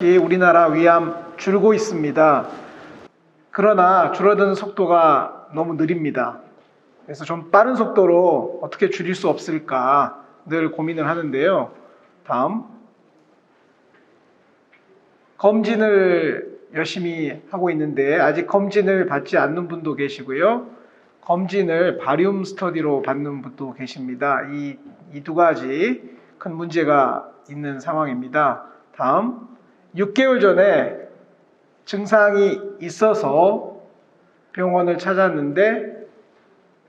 우리나라 위암 줄고 있습니다. 그러나 줄어드는 속도가 너무 느립니다. 그래서 좀 빠른 속도로 어떻게 줄일 수 없을까 늘 고민을 하는데요. 다음. 검진을 열심히 하고 있는데 아직 검진을 받지 않는 분도 계시고요. 검진을 바리움 스터디로 받는 분도 계십니다. 이이두 가지 큰 문제가 있는 상황입니다. 다음. 6개월 전에 증상이 있어서 병원을 찾았는데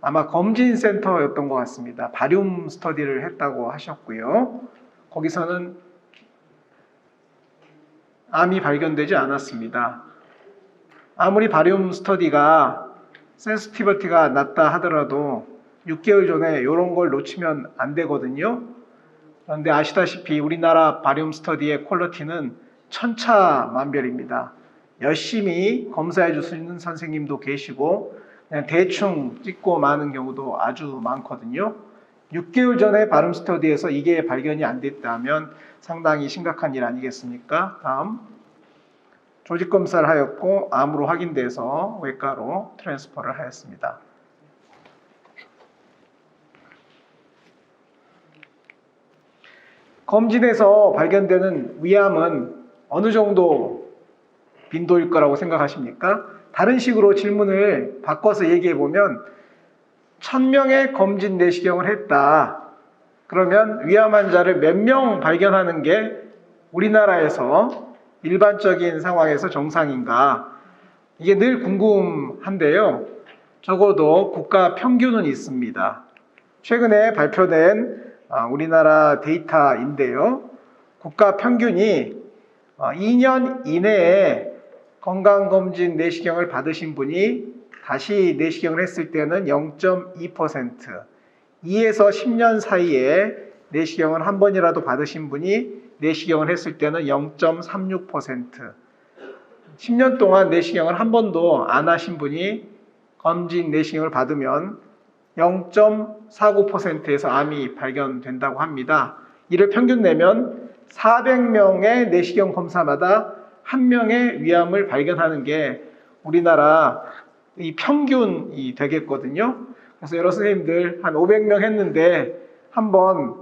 아마 검진센터였던 것 같습니다. 바리움 스터디를 했다고 하셨고요. 거기서는 암이 발견되지 않았습니다. 아무리 바리움 스터디가 센스티비티가 낮다 하더라도 6개월 전에 이런 걸 놓치면 안 되거든요. 그런데 아시다시피 우리나라 바리움 스터디의 퀄리티는 천차만별입니다. 열심히 검사해 줄 수 있는 선생님도 계시고 그냥 대충 찍고 마는 경우도 아주 많거든요. 6개월 전에 바름 스터디에서 이게 발견이 안 됐다면 상당히 심각한 일 아니겠습니까? 다음 조직 검사를 하였고 암으로 확인돼서 외과로 트랜스퍼를 하였습니다. 검진에서 발견되는 위암은 어느 정도 빈도일 거라고 생각하십니까? 다른 식으로 질문을 바꿔서 얘기해 보면 1000명의 검진 내시경을 했다. 그러면 위암 환자를 몇 명 발견하는 게 우리나라에서 일반적인 상황에서 정상인가? 이게 늘 궁금한데요. 적어도 국가 평균은 있습니다. 최근에 발표된 아, 우리나라 데이터인데요. 국가 평균이 2년 이내에 건강검진 내시경을 받으신 분이 다시 내시경을 했을 때는 0.2%, 2에서 10년 사이에 내시경을 한 번이라도 받으신 분이 내시경을 했을 때는 0.36%, 10년 동안 내시경을 한 번도 안 하신 분이 검진 내시경을 받으면 0.49%에서 암이 발견된다고 합니다. 이를 평균 내면 400명의 내시경 검사마다 한 명의 위암을 발견하는 게 우리나라 이 평균이 되겠거든요. 그래서 여러 선생님들 한 500명 했는데 한번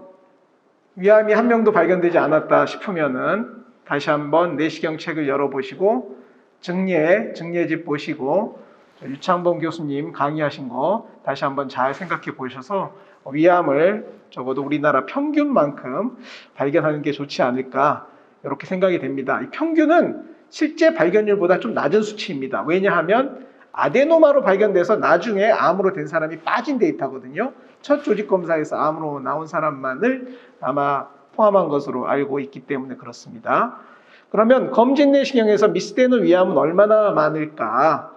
위암이 한 명도 발견되지 않았다 싶으면은 다시 한번 내시경 책을 열어보시고 증례, 증례집 보시고 유창범 교수님 강의하신 거 다시 한번 잘 생각해 보셔서 위암을 적어도 우리나라 평균만큼 발견하는 게 좋지 않을까 이렇게 생각이 됩니다. 이 평균은 실제 발견율보다 좀 낮은 수치입니다. 왜냐하면 아데노마로 발견돼서 나중에 암으로 된 사람이 빠진 데이터거든요. 첫 조직 검사에서 암으로 나온 사람만을 아마 포함한 것으로 알고 있기 때문에 그렇습니다. 그러면 검진 내시경에서 미스되는 위암은 얼마나 많을까?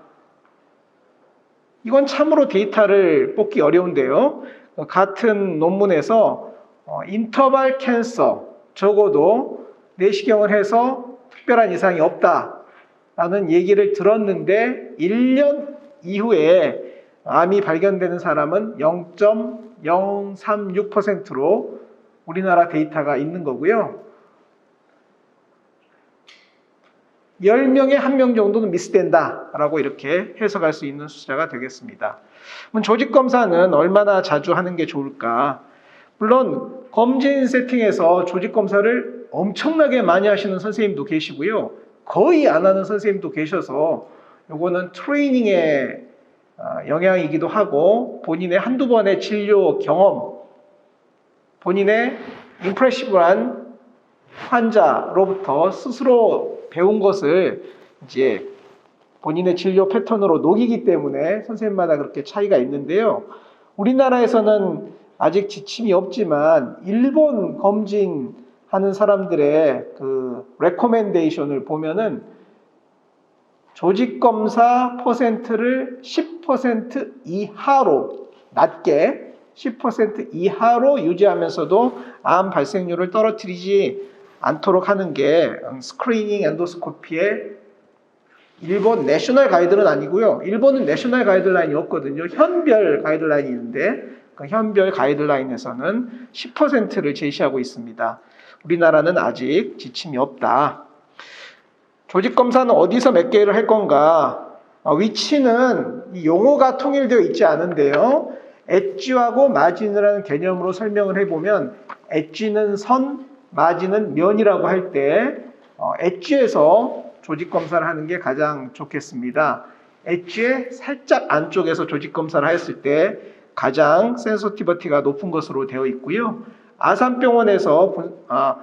이건 참으로 데이터를 뽑기 어려운데요. 같은 논문에서 어, 인터벌 캔서 적어도 내시경을 해서 특별한 이상이 없다라는 얘기를 들었는데 1년 이후에 암이 발견되는 사람은 0.036%로 우리나라 데이터가 있는 거고요. 10명에 1명 정도는 미스된다라고 이렇게 해석할 수 있는 숫자가 되겠습니다. 조직 검사는 얼마나 자주 하는 게 좋을까? 물론 검진 세팅에서 조직 검사를 엄청나게 많이 하시는 선생님도 계시고요. 거의 안 하는 선생님도 계셔서 요거는 트레이닝의 아, 영향이기도 하고 본인의 한두 번의 진료 경험, 본인의 임프레시브한 환자로부터 스스로 배운 것을 이제 본인의 진료 패턴으로 녹이기 때문에 선생님마다 그렇게 차이가 있는데요. 우리나라에서는 아직 지침이 없지만 일본 검진하는 사람들의 그 레코멘데이션을 보면은 조직 검사 퍼센트를 10% 이하로 낮게 10% 이하로 유지하면서도 암 발생률을 떨어뜨리지 않도록 하는 게 스크리닝 엔도스코피의 일본 내셔널 가이드는 아니고요. 일본은 내셔널 가이드라인이 없거든요. 현별 가이드라인이 있는데 그 현별 가이드라인에서는 10%를 제시하고 있습니다. 우리나라는 아직 지침이 없다. 조직 검사는 어디서 몇 개를 할 건가? 어, 위치는 이 용어가 통일되어 있지 않은데요. 엣지하고 마진이라는 개념으로 설명을 해보면 엣지는 선, 마진은 면이라고 할때 어, 엣지에서 조직 검사를 하는 게 가장 좋겠습니다. 엣지의 살짝 안쪽에서 조직 검사를 했을 때 가장 센서티버티가 높은 것으로 되어 있고요. 아산병원에서 본- 아,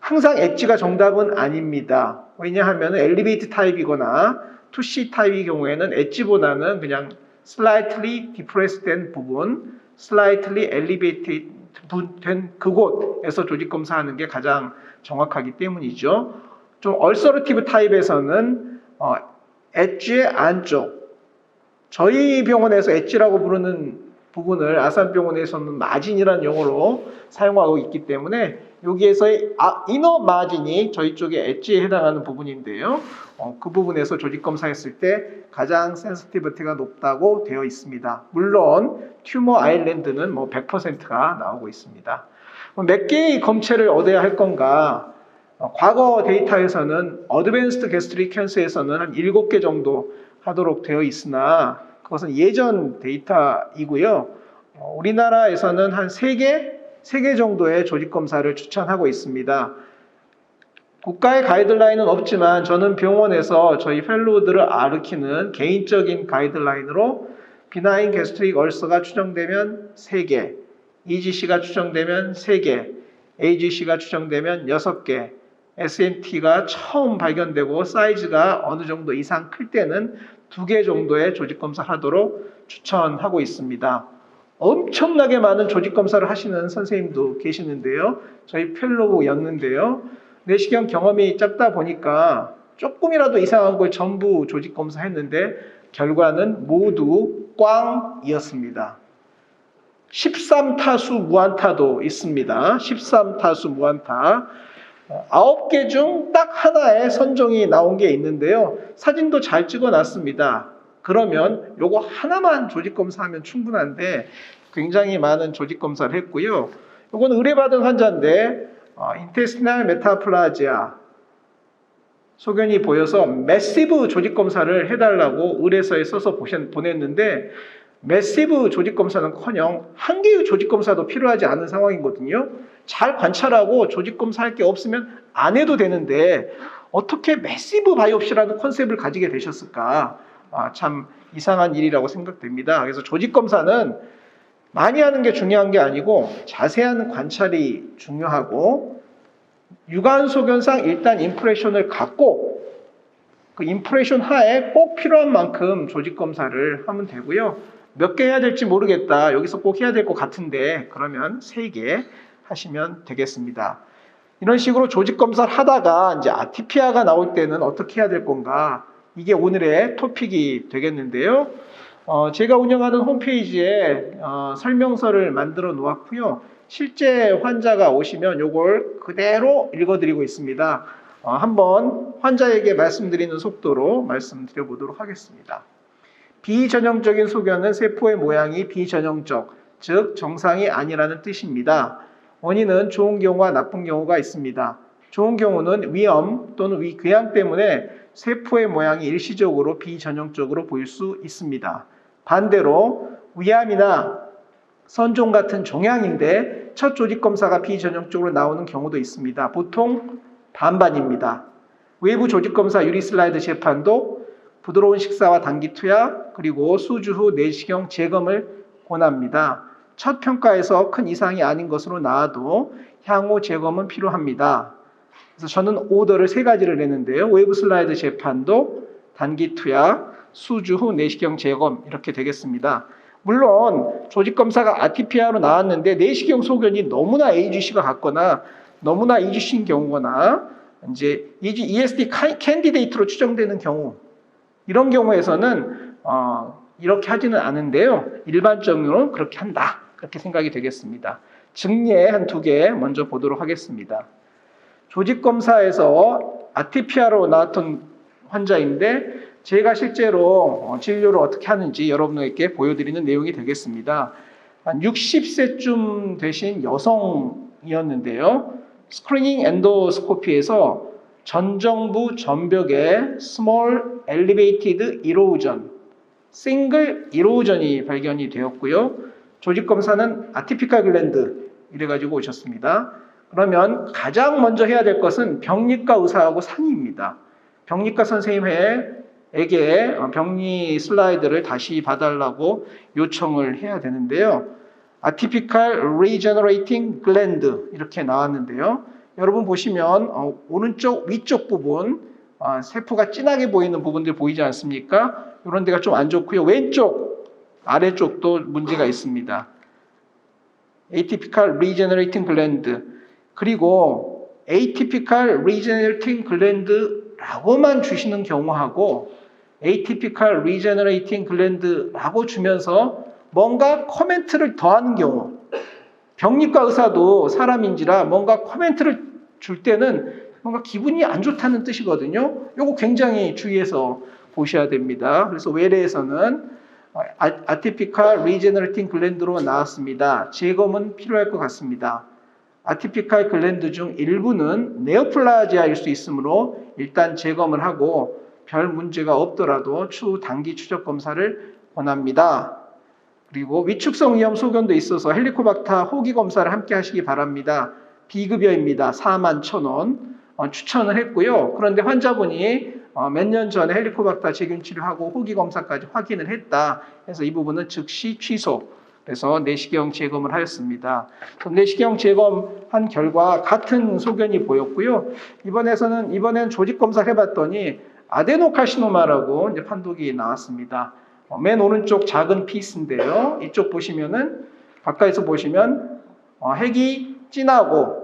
항상 엣지가 정답은 아닙니다. 왜냐하면 엘리베이트 타입이거나 투시 타입의 경우에는 엣지보다는 그냥 slightly depressed 된 부분, slightly elevated 된 그곳에서 조직 검사하는 게 가장 정확하기 때문이죠. 좀 얼서러티브 타입에서는 어, 엣지의 안쪽, 저희 병원에서 엣지라고 부르는 부분을 아산병원에서는 마진이라는 용어로 사용하고 있기 때문에 여기에서의 아, 이너 마진이 저희 쪽에 엣지에 해당하는 부분인데요. 어, 그 부분에서 조직 검사했을 때 가장 센스티비티가 높다고 되어 있습니다. 물론 튜머 아일랜드는 뭐 100%가 나오고 있습니다. 뭐몇 개의 검체를 얻어야 할 건가? 어, 과거 데이터에서는 어드밴스드 게스트릭 캔서에서는 한 7개 정도 하도록 되어 있으나 그것은 예전 데이터이고요. 어, 우리나라에서는 한 3개, 3개 정도의 조직 검사를 추천하고 있습니다. 국가의 가이드라인은 없지만 저는 병원에서 저희 펠로우들을 아르키는 개인적인 가이드라인으로 비나인 게스트릭 얼서가 추정되면 3개, EGC가 추정되면 3개, AGC가 추정되면 6개, SMT가 처음 발견되고 사이즈가 어느 정도 이상 클 때는 두 개 정도의 조직 검사를 하도록 추천하고 있습니다. 엄청나게 많은 조직 검사를 하시는 선생님도 계시는데요. 저희 펠로우였는데요. 내시경 경험이 짧다 보니까 조금이라도 이상한 걸 전부 조직 검사했는데 결과는 모두 꽝이었습니다. 13타수 무안타도 있습니다. 13타수 무안타. 아홉 개중 딱 하나의 선종이 나온 게 있는데요. 사진도 잘 찍어 놨습니다. 그러면 요거 하나만 조직 검사하면 충분한데 굉장히 많은 조직 검사를 했고요. 요거는 의뢰받은 환자인데 어, 인테스티널 메타플라지아 소견이 보여서 매시브 조직 검사를 해달라고 의뢰서에 써서 보냈는데 매시브 조직 검사는커녕 한 개의 조직 검사도 필요하지 않은 상황이거든요. 잘 관찰하고 조직 검사할 게 없으면 안 해도 되는데 어떻게 매시브 바이옵시라는 컨셉을 가지게 되셨을까? 아, 참 이상한 일이라고 생각됩니다. 그래서 조직 검사는 많이 하는 게 중요한 게 아니고 자세한 관찰이 중요하고 유관 소견상 일단 임프레션을 갖고 그 임프레션 하에 꼭 필요한 만큼 조직 검사를 하면 되고요. 몇 개 해야 될지 모르겠다. 여기서 꼭 해야 될 것 같은데 그러면 세 개 하시면 되겠습니다. 이런 식으로 조직 검사를 하다가 이제 아티피아가 나올 때는 어떻게 해야 될 건가? 이게 오늘의 토픽이 되겠는데요. 어, 제가 운영하는 홈페이지에 어, 설명서를 만들어 놓았고요. 실제 환자가 오시면 이걸 그대로 읽어드리고 있습니다. 어, 한번 환자에게 말씀드리는 속도로 말씀드려 보도록 하겠습니다. 비전형적인 소견은 세포의 모양이 비전형적, 즉 정상이 아니라는 뜻입니다. 원인은 좋은 경우와 나쁜 경우가 있습니다. 좋은 경우는 위험 또는 위궤양 때문에 세포의 모양이 일시적으로 비전형적으로 보일 수 있습니다. 반대로 위암이나 선종 같은 종양인데 첫 조직 검사가 비전형적으로 나오는 경우도 있습니다. 보통 반반입니다. 외부 조직 검사 유리 슬라이드 재판도 부드러운 식사와 단기 투약 그리고 수주 후 내시경 재검을 권합니다. 첫 평가에서 큰 이상이 아닌 것으로 나와도 향후 재검은 필요합니다. 그래서 저는 오더를 세 가지를 내는데요. 외부 슬라이드 재판도 단기 투약, 수주 후 내시경 재검 이렇게 되겠습니다. 물론 조직 검사가 아티피아로 나왔는데 내시경 소견이 너무나 AGC가 같거나 너무나 EGC인 경우거나 이제 ESD 캔디데이트로 추정되는 경우 이런 경우에서는 어, 이렇게 하지는 않은데요. 일반적으로 그렇게 한다. 그렇게 생각이 되겠습니다. 증례 한 두 개 먼저 보도록 하겠습니다. 조직 검사에서 아티피아로 나왔던 환자인데 제가 실제로 어, 진료를 어떻게 하는지 여러분에게 보여드리는 내용이 되겠습니다. 한 60세쯤 되신 여성이었는데요. 스크리닝 엔도스코피에서 전정부 전벽에 small elevated erosion, single erosion이 발견이 되었고요. 조직 검사는 아티피칼 글랜드 이래가지고 오셨습니다. 그러면 가장 먼저 해야 될 것은 병리과 의사하고 상의입니다. 병리과 선생님에게 병리 슬라이드를 다시 봐달라고 요청을 해야 되는데요. 아티피칼 regenerating gland 이렇게 나왔는데요. 여러분 보시면 어, 오른쪽 위쪽 부분 어, 세포가 진하게 보이는 부분들 보이지 않습니까? 이런 데가 좀 안 좋고요. 왼쪽 아래쪽도 문제가 있습니다. atypical regenerating gland 그리고 atypical regenerating gland라고만 주시는 경우하고 atypical regenerating gland라고 주면서 뭔가 코멘트를 더하는 경우 병리과 의사도 사람인지라 뭔가 코멘트를 줄 때는 뭔가 기분이 안 좋다는 뜻이거든요. 요거 굉장히 주의해서 보셔야 됩니다. 그래서 외래에서는 아티피칼 리제너레팅 글랜드로 나왔습니다. 제거는 필요할 것 같습니다. 아티피칼 글랜드 중 일부는 네오플라지아일 수 있으므로 일단 제거를 하고 별 문제가 없더라도 추후 단기 추적 검사를 권합니다. 그리고 위축성 위험 소견도 있어서 헬리코박터 호기 검사를 함께 하시기 바랍니다. 비급여입니다. 4만 1,000원 어, 추천을 했고요. 그런데 환자분이 어, 몇 년 전에 헬리코박터 제균 치료하고 호기 검사까지 확인을 했다. 그래서 이 부분은 즉시 취소. 그래서 내시경 재검을 하였습니다. 내시경 재검한 결과 같은 소견이 보였고요. 이번에서는 이번엔 조직 검사를 해봤더니 아데노카시노마라고 이제 판독이 나왔습니다. 어, 맨 오른쪽 작은 피스인데요. 이쪽 보시면은 가까이서 보시면 어, 핵이 진하고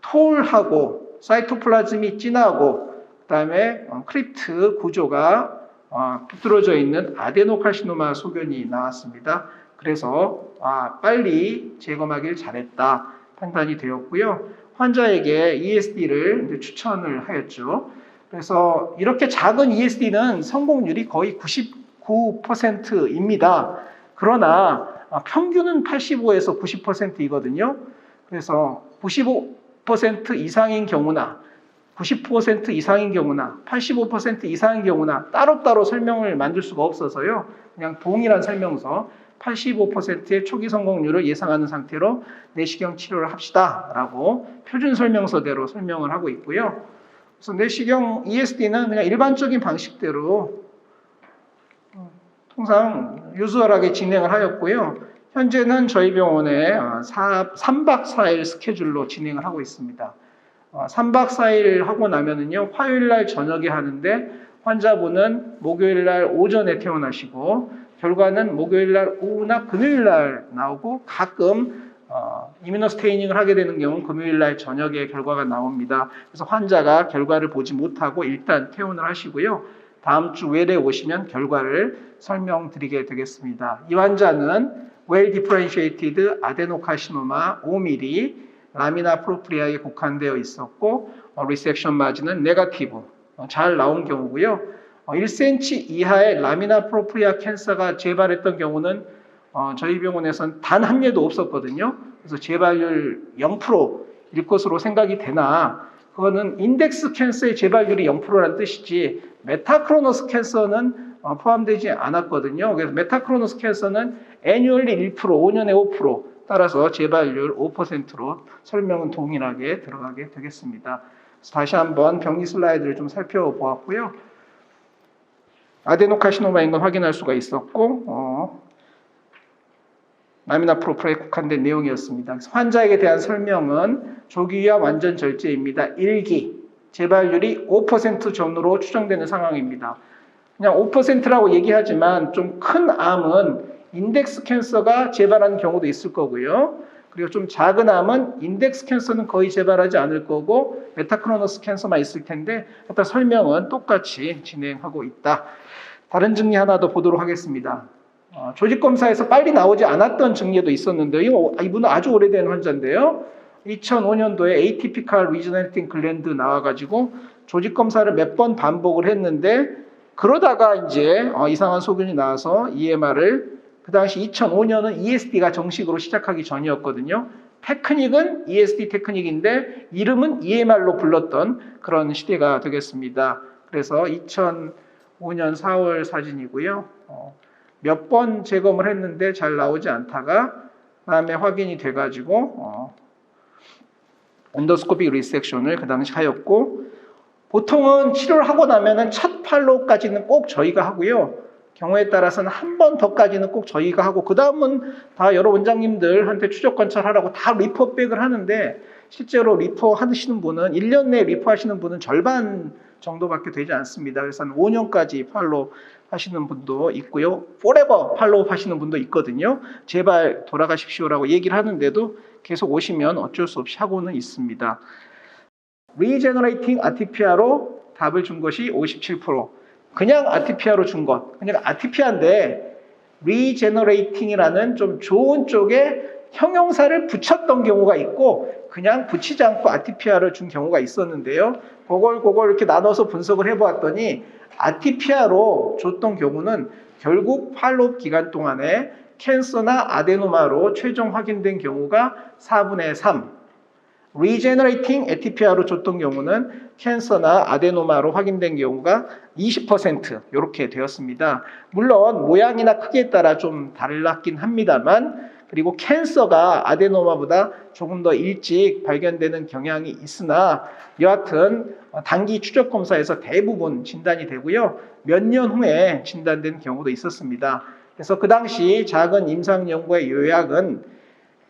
톨하고 사이토플라즘이 진하고 그다음에 어, 크립트 구조가 어, 비뚤어져 있는 아데노카시노마 소견이 나왔습니다. 그래서 아, 빨리 제거하길 잘했다 판단이 되었고요. 환자에게 ESD를 추천을 하였죠. 그래서 이렇게 작은 ESD는 성공률이 거의 99%입니다. 그러나 아, 평균은 85에서 90%이거든요. 그래서 95% 이상인 경우나 90% 이상인 경우나 85% 이상인 경우나 따로따로 설명을 만들 수가 없어서요. 그냥 동일한 설명서 85%의 초기 성공률을 예상하는 상태로 내시경 치료를 합시다라고 표준 설명서대로 설명을 하고 있고요. 그래서 내시경 ESD는 그냥 일반적인 방식대로 통상 유수월하게 진행을 하였고요. 현재는 저희 병원에 3박 4일 스케줄로 진행을 하고 있습니다. 3박 4일 하고 나면은요, 화요일 날 저녁에 하는데 환자분은 목요일 날 오전에 퇴원하시고 결과는 목요일 날 오후나 금요일 날 나오고 가끔 어, 이뮤노스테이닝을 하게 되는 경우는 금요일 날 저녁에 결과가 나옵니다. 그래서 환자가 결과를 보지 못하고 일단 퇴원을 하시고요. 다음 주 외래 오시면 결과를 설명드리게 되겠습니다. 이 환자는 well differentiated adenocarcinoma 5mm 라미나 프로프리아에 국한되어 있었고 어, 리섹션 마진은 네가티브 어, 잘 나온 경우고요. 어, 1cm 이하의 라미나 프로프리아 캔서가 재발했던 경우는 어, 저희 병원에선 단 한 예도 없었거든요. 그래서 재발률 0%일 것으로 생각이 되나 그거는 인덱스 캔서의 재발률이 0%라는 뜻이지 메타크로노스 캔서는 어, 포함되지 않았거든요. 그래서 메타크로노스 캔서는 애뉴얼리 1%, 5년에 5% 따라서 재발률 5%로 설명은 동일하게 들어가게 되겠습니다. 다시 한번 병리 슬라이드를 좀 살펴보았고요. 아데노카시노마인 건 확인할 수가 있었고 어, 라미나 프로프라에 국한된 내용이었습니다. 환자에게 대한 설명은 조기와 완전 절제입니다. 1기 재발률이 5% 전후로 추정되는 상황입니다. 그냥 5%라고 얘기하지만 좀 큰 암은 인덱스 캔서가 재발하는 경우도 있을 거고요. 그리고 좀 작은 암은 인덱스 캔서는 거의 재발하지 않을 거고 메타크로너스 캔서만 있을 텐데 일단 설명은 똑같이 진행하고 있다. 다른 증리 하나 더 보도록 하겠습니다. 어, 조직 검사에서 빨리 나오지 않았던 증례도 있었는데요. 이분은 아주 오래된 환자인데요. 2005년도에 atypical regenerating gland 나와가지고 조직 검사를 몇 번 반복을 했는데 그러다가 이제 어, 이상한 소견이 나와서 EMR을 그 당시 2005년은 ESD가 정식으로 시작하기 전이었거든요. 테크닉은 ESD 테크닉인데 이름은 EMR로 불렀던 그런 시대가 되겠습니다. 그래서 2005년 4월 사진이고요. 어, 몇번 재검을 했는데 잘 나오지 않다가 다음에 확인이 돼가지고 어, 엔도스코픽 리섹션을 그 당시 하였고 보통은 치료를 하고 나면은 첫 팔로우까지는 꼭 저희가 하고요. 경우에 따라서는 한 번 더까지는 꼭 저희가 하고 그 다음은 다 여러 원장님들한테 추적 관찰하라고 다 리포백을 하는데 실제로 리포 하시는 분은 1년 내에 리포 하시는 분은 절반 정도밖에 되지 않습니다. 그래서 한 5년까지 팔로우 하시는 분도 있고요. 포레버 팔로우 하시는 분도 있거든요. 제발 돌아가십시오라고 얘기를 하는데도 계속 오시면 어쩔 수 없이 하고는 있습니다. 리제너레이팅 아티피아로 답을 준 것이 57%. 그냥 아티피아로 준 것. 그냥 아티피아인데 리제너레이팅이라는 좀 좋은 쪽에 형용사를 붙였던 경우가 있고 그냥 붙이지 않고 아티피아를 준 경우가 있었는데요. 그걸 그걸 이렇게 나눠서 분석을 해보았더니 아티피아로 줬던 경우는 결국 팔로우 기간 동안에 캔서나 아데노마로 최종 확인된 경우가 4분의 3. 리제너레이팅 에티피아로 줬던 경우는 캔서나 아데노마로 확인된 경우가 20% 이렇게 되었습니다. 물론 모양이나 크기에 따라 좀 달랐긴 합니다만 그리고 캔서가 아데노마보다 조금 더 일찍 발견되는 경향이 있으나 여하튼 단기 추적 검사에서 대부분 진단이 되고요. 몇 년 후에 진단된 경우도 있었습니다. 그래서 그 당시 작은 임상 연구의 요약은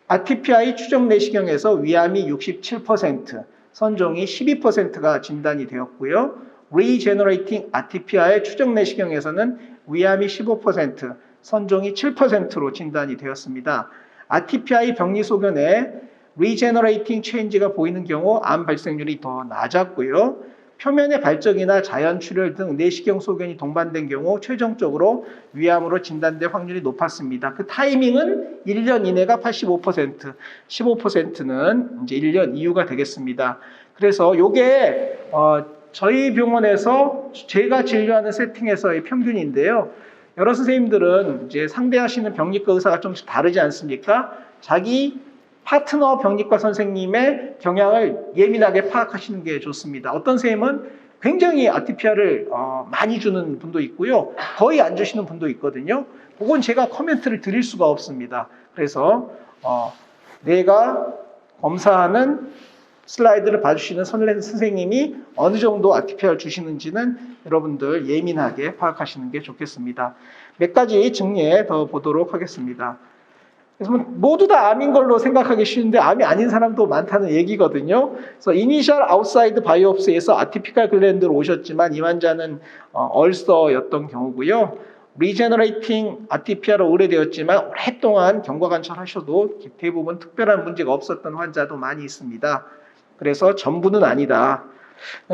아티피아의 추적 내시경에서 위암이 67%, 선종이 12%가 진단이 되었고요. 리제너레이팅 아티피아의 추적 내시경에서는 위암이 15%, 선종이 7%로 진단이 되었습니다. 아티피아의 병리 소견에 리제너레이팅 체인지가 보이는 경우 암 발생률이 더 낮았고요. 표면의 발적이나 자연 출혈 등 내시경 소견이 동반된 경우 최종적으로 위암으로 진단될 확률이 높았습니다. 그 타이밍은 1년 이내가 85%, 15%는 이제 1년 이후가 되겠습니다. 그래서 요게 어 저희 병원에서 제가 진료하는 세팅에서의 평균인데요. 여러 선생님들은 이제 상대하시는 병리과 의사가 좀씩 다르지 않습니까? 자기 파트너 병리과 선생님의 경향을 예민하게 파악하시는 게 좋습니다. 어떤 선생님은 굉장히 아티피아를 어, 많이 주는 분도 있고요. 거의 안 주시는 분도 있거든요. 그건 제가 코멘트를 드릴 수가 없습니다. 그래서 어, 내가 검사하는 슬라이드를 봐주시는 선생- 선생님이 어느 정도 아티피아를 주시는지는 여러분들 예민하게 파악하시는 게 좋겠습니다. 몇 가지 정리해 더 보도록 하겠습니다. 그래서 뭐 모두 다 암인 걸로 생각하기 쉬운데 암이 아닌 사람도 많다는 얘기거든요. 그래서 이니셜 아웃사이드 바이옵스에서 아티피칼 글랜드로 오셨지만 이 환자는 어, 얼서였던 경우고요. 리제너레이팅 아티피아로 의뢰되었지만 오랫동안 경과 관찰하셔도 대부분 특별한 문제가 없었던 환자도 많이 있습니다. 그래서 전부는 아니다.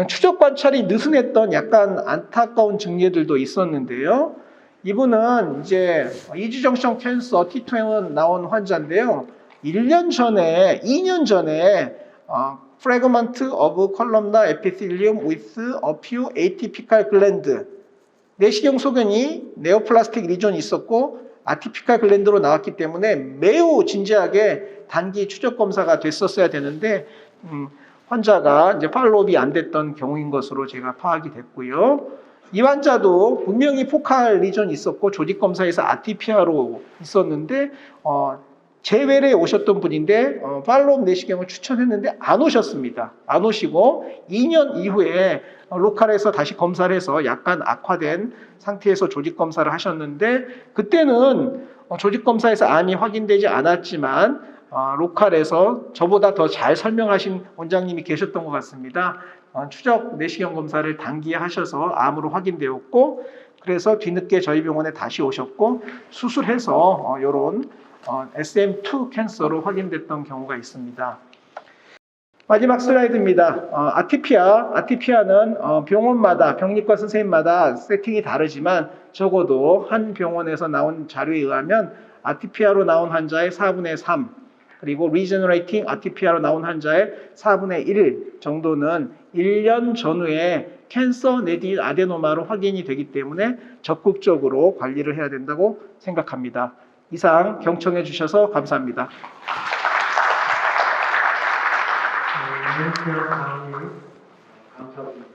추적 관찰이 느슨했던 약간 안타까운 증례들도 있었는데요. 이분은 이제 이지정션 캔서 T2N 나온 환자인데요. 1년 전에, 2년 전에 어, fragment of columnar epithelium with a few atypical gland 내시경 소견이 네오플라스틱 리존이 있었고 아티피칼 글랜드로 나왔기 때문에 매우 진지하게 단기 추적 검사가 됐었어야 되는데 음, 환자가 이제 팔로업이 안 됐던 경우인 것으로 제가 파악이 됐고요. 이 환자도 분명히 포칼 리전이 있었고 조직 검사에서 아티피아로 있었는데 어, 재외래 오셨던 분인데 어, 팔로업 내시경을 추천했는데 안 오셨습니다. 안 오시고 2년 이후에 어, 로컬에서 다시 검사를 해서 약간 악화된 상태에서 조직 검사를 하셨는데 그때는 어, 조직 검사에서 암이 확인되지 않았지만 어, 로컬에서 저보다 더 잘 설명하신 원장님이 계셨던 것 같습니다. 어, 추적 내시경 검사를 단기에 하셔서 암으로 확인되었고 그래서 뒤늦게 저희 병원에 다시 오셨고 수술해서 어, 이런 SM2 캔서로 확인됐던 경우가 있습니다. 마지막 슬라이드입니다. 어, 아티피아, 아티피아는 어, 병원마다 병리과 선생님마다 세팅이 다르지만 적어도 한 병원에서 나온 자료에 의하면 아티피아로 나온 환자의 4분의 3 그리고 리제너레이팅 아티피아로 나온 환자의 4분의 1 정도는 1년 전후에 캔서 내디 아데노마로 확인이 되기 때문에 적극적으로 관리를 해야 된다고 생각합니다. 이상 경청해 주셔서 감사합니다. 강님. 감사합니다.